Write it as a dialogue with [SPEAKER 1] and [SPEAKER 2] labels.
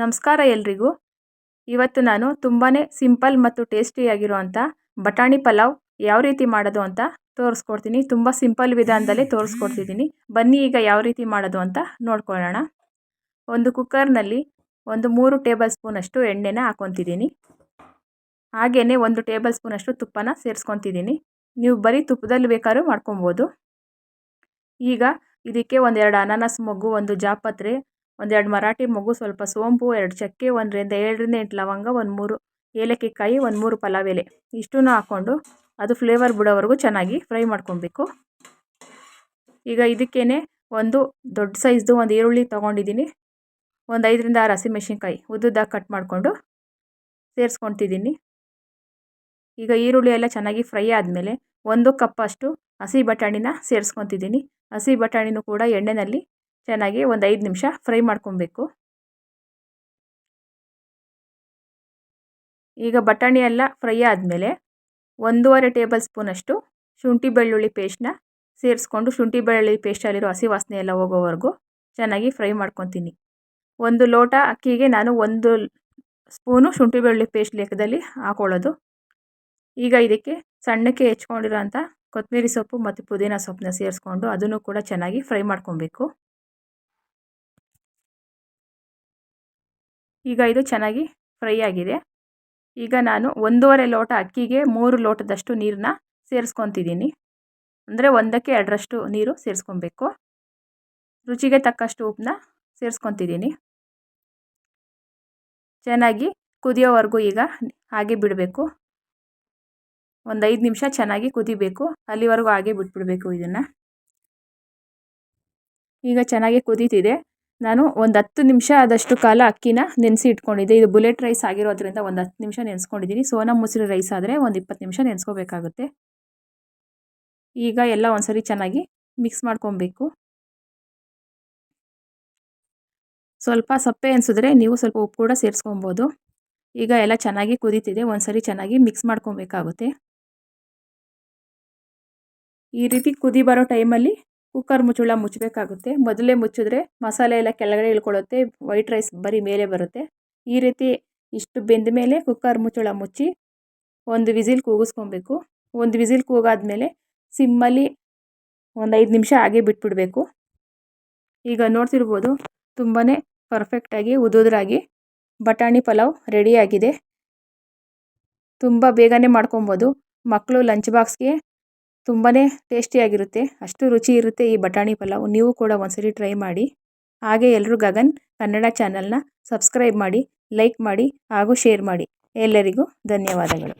[SPEAKER 1] ನಮಸ್ಕಾರ ಎಲ್ರಿಗೂ. ಇವತ್ತು ನಾನು ತುಂಬಾ ಸಿಂಪಲ್ ಮತ್ತು ಟೇಸ್ಟಿಯಾಗಿರುವಂಥ ಬಟಾಣಿ ಪಲಾವ್ ಯಾವ ರೀತಿ ಮಾಡೋದು ಅಂತ ತೋರಿಸ್ಕೊಡ್ತೀನಿ. ತುಂಬ ಸಿಂಪಲ್ ವಿಧಾನದಲ್ಲೇ ತೋರಿಸ್ಕೊಡ್ತಿದ್ದೀನಿ. ಬನ್ನಿ ಈಗ ಯಾವ ರೀತಿ ಮಾಡೋದು ಅಂತ ನೋಡ್ಕೊಳ್ಳೋಣ. ಒಂದು ಕುಕ್ಕರ್ನಲ್ಲಿ ಒಂದು ಮೂರು ಟೇಬಲ್ ಸ್ಪೂನಷ್ಟು ಎಣ್ಣೆನ ಹಾಕ್ಕೊತಿದ್ದೀನಿ. ಹಾಗೆಯೇ ಒಂದು ಟೇಬಲ್ ಸ್ಪೂನಷ್ಟು ತುಪ್ಪನ ಸೇರಿಸ್ಕೊತಿದ್ದೀನಿ. ನೀವು ಬರೀ ತುಪ್ಪದಲ್ಲಿ ಬೇಕಾದ್ರೂ ಮಾಡ್ಕೊಬೋದು. ಈಗ ಇದಕ್ಕೆ ಒಂದೆರಡು ಅನಾನಸ್ ಮೊಗ್ಗು, ಒಂದು ಜಾಪತ್ರೆ ಒಂದೆರಡು ಮರಾಠಿ ಮಗು ಸ್ವಲ್ಪ ಸೋಂಪು, ಎರಡು ಚಕ್ಕೆ, ಒಂದರಿಂದ ಏಳರಿಂದ ಎಂಟು ಲವಂಗ, ಒಂದು ಮೂರು ಏಲಕ್ಕಿ ಕಾಯಿ ಒಂದು ಮೂರು ಪಲಾವ್ ಎಲೆ. ಇಷ್ಟೂ ಹಾಕ್ಕೊಂಡು ಅದು ಫ್ಲೇವರ್ ಬಿಡೋವರೆಗೂ ಚೆನ್ನಾಗಿ ಫ್ರೈ ಮಾಡ್ಕೊಬೇಕು. ಈಗ ಇದಕ್ಕೇ ಒಂದು ದೊಡ್ಡ ಸೈಜ್ದು ಒಂದು ಈರುಳ್ಳಿ ತೊಗೊಂಡಿದ್ದೀನಿ. ಒಂದು ಐದರಿಂದ ಆರು ಹಸಿಮೆಣ್ಸಿನ್ಕಾಯಿ ಉದ್ದುದ್ದಾಗಿ ಕಟ್ ಮಾಡಿಕೊಂಡು ಸೇರಿಸ್ಕೊತಿದ್ದೀನಿ ಈಗ ಈರುಳ್ಳಿ ಎಲ್ಲ ಚೆನ್ನಾಗಿ ಫ್ರೈ ಆದಮೇಲೆ ಒಂದು ಕಪ್ಪಷ್ಟು ಹಸಿ ಬಟಾಣಿನ ಸೇರಿಸ್ಕೊತಿದ್ದೀನಿ ಹಸಿ ಬಟಾಣಿನೂ ಕೂಡ ಎಣ್ಣೆಯಲ್ಲಿ ಚೆನ್ನಾಗಿ ಒಂದು ಐದು ನಿಮಿಷ ಫ್ರೈ ಮಾಡ್ಕೊಬೇಕು. ಈಗ ಬಟಾಣಿ ಎಲ್ಲ ಫ್ರೈ ಆದಮೇಲೆ ಒಂದೂವರೆ ಟೇಬಲ್ ಸ್ಪೂನಷ್ಟು ಶುಂಠಿ ಬೆಳ್ಳುಳ್ಳಿ ಪೇಸ್ಟ್ನ ಸೇರಿಸ್ಕೊಂಡು ಶುಂಠಿ ಬೆಳ್ಳುಳ್ಳಿ ಪೇಸ್ಟಲ್ಲಿರೋ ಹಸಿ ವಾಸನೆ ಎಲ್ಲ ಹೋಗೋವರೆಗೂ ಚೆನ್ನಾಗಿ ಫ್ರೈ ಮಾಡ್ಕೊತೀನಿ. ಒಂದು ಲೋಟ ಅಕ್ಕಿಗೆ ನಾನು ಒಂದು ಸ್ಪೂನು ಶುಂಠಿ ಬೆಳ್ಳುಳ್ಳಿ ಪೇಸ್ಟ್ ಲೆಕ್ಕದಲ್ಲಿ ಹಾಕೊಳ್ಳೋದು. ಈಗ ಇದಕ್ಕೆ ಸಣ್ಣಕ್ಕೆ ಹೆಚ್ಕೊಂಡಿರೋಂಥ ಕೊತ್ತಂಬರಿ ಸೊಪ್ಪು ಮತ್ತು ಪುದೀನ ಸೊಪ್ಪನ್ನ ಸೇರಿಸ್ಕೊಂಡು ಅದನ್ನು ಕೂಡ ಚೆನ್ನಾಗಿ ಫ್ರೈ ಮಾಡ್ಕೊಬೇಕು. ಈಗ ಇದು ಚೆನ್ನಾಗಿ ಫ್ರೈ ಆಗಿದೆ. ಈಗ ನಾನು ಒಂದೂವರೆ ಲೋಟ ಅಕ್ಕಿಗೆ ಮೂರು ಲೋಟದಷ್ಟು ನೀರನ್ನ ಸೇರಿಸ್ಕೊತಿದ್ದೀನಿ. ಅಂದರೆ ಒಂದಕ್ಕೆ ಎರಡರಷ್ಟು ನೀರು ಸೇರಿಸ್ಕೊಬೇಕು. ರುಚಿಗೆ ತಕ್ಕಷ್ಟು ಉಪ್ಪನ್ನ ಸೇರಿಸ್ಕೊತಿದ್ದೀನಿ. ಚೆನ್ನಾಗಿ ಕುದಿಯೋವರೆಗೂ ಈಗ ಹಾಗೆ ಬಿಡಬೇಕು. ಒಂದು ಐದು ನಿಮಿಷ ಚೆನ್ನಾಗಿ ಕುದಿಬೇಕು. ಅಲ್ಲಿವರೆಗೂ ಹಾಗೆ ಬಿಟ್ಬಿಡಬೇಕು ಇದನ್ನು. ಈಗ ಚೆನ್ನಾಗಿ ಕುದೀತಿದೆ. ನಾನು ಒಂದು ಹತ್ತು ನಿಮಿಷ ಆದಷ್ಟು ಕಾಲ ಅಕ್ಕಿನ ನೆನೆಸಿ ಇಟ್ಕೊಂಡಿದ್ದೆ. ಇದು ಬುಲೆಟ್ ರೈಸ್ ಆಗಿರೋದ್ರಿಂದ ಒಂದು ಹತ್ತು ನಿಮಿಷ ನೆನೆಸ್ಕೊಂಡಿದ್ದೀನಿ. ಸೋನಾ ಮೊಸರು ರೈಸ್ ಆದರೆ ಒಂದು ಇಪ್ಪತ್ತು ನಿಮಿಷ ನೆನೆಸ್ಕೋಬೇಕಾಗುತ್ತೆ. ಈಗ ಎಲ್ಲ ಒಂದ್ಸರಿ ಚೆನ್ನಾಗಿ ಮಿಕ್ಸ್ ಮಾಡ್ಕೊಬೇಕು. ಸ್ವಲ್ಪ ಸಪ್ಪೆ ಅನಿಸಿದ್ರೆ ನೀವು ಸ್ವಲ್ಪ ಉಪ್ಪು ಕೂಡ ಸೇರಿಸ್ಕೊಬೋದು. ಈಗ ಎಲ್ಲ ಚೆನ್ನಾಗಿ ಕುದೀತಿದೆ. ಒಂದ್ಸರಿ ಚೆನ್ನಾಗಿ ಮಿಕ್ಸ್ ಮಾಡ್ಕೊಬೇಕಾಗುತ್ತೆ. ಈ ರೀತಿ ಕುದಿ ಬರೋ ಟೈಮಲ್ಲಿ ಕುಕ್ಕರ್ ಮುಚ್ಚಳ ಮುಚ್ಚಬೇಕಾಗುತ್ತೆ. ಮೊದಲೇ ಮುಚ್ಚಿದ್ರೆ ಮಸಾಲೆ ಎಲ್ಲ ಕೆಳಗಡೆ ಇಳ್ಕೊಳ್ಳುತ್ತೆ. ವೈಟ್ ರೈಸ್ ಬರೀ ಮೇಲೆ ಬರುತ್ತೆ. ಈ ರೀತಿ ಇಷ್ಟು ಬೆಂದ ಮೇಲೆ ಕುಕ್ಕರ್ ಮುಚ್ಚಳ ಮುಚ್ಚಿ ಒಂದು ವಿಸಿಲ್ ಕೂಗಿಸ್ಕೊಬೇಕು. ಒಂದು ವಿಸಿಲ್ ಕೂಗಾದ್ಮೇಲೆ ಸಿಮ್ಮಲ್ಲಿ ಒಂದು ಐದು ನಿಮಿಷ ಹಾಗೆ ಬಿಟ್ಬಿಡಬೇಕು. ಈಗ ನೋಡ್ತಿರ್ಬೋದು ತುಂಬಾ ಪರ್ಫೆಕ್ಟಾಗಿ ಉದುದ್ರಾಗಿ ಬಟಾಣಿ ಪಲಾವ್ ರೆಡಿಯಾಗಿದೆ ತುಂಬ ಬೇಗನೆ ಮಾಡ್ಕೊಬೋದು. ಮಕ್ಕಳು ಲಂಚ್ ಬಾಕ್ಸ್ಗೆ ತುಂಬಾ ಟೇಸ್ಟಿಯಾಗಿರುತ್ತೆ ಅಷ್ಟು ರುಚಿ ಇರುತ್ತೆ ಈ ಬಟಾಣಿ ಪಲಾವ್. ನೀವು ಕೂಡ ಒಂದ್ಸರಿ ಟ್ರೈ ಮಾಡಿ. ಹಾಗೆ ಎಲ್ಲರೂ ಗಗನ್ ಕನ್ನಡ ಚಾನಲ್ನ ಸಬ್ಸ್ಕ್ರೈಬ್ ಮಾಡಿ ಲೈಕ್ ಮಾಡಿ ಹಾಗೂ ಶೇರ್ ಮಾಡಿ. ಎಲ್ಲರಿಗೂ ಧನ್ಯವಾದಗಳು.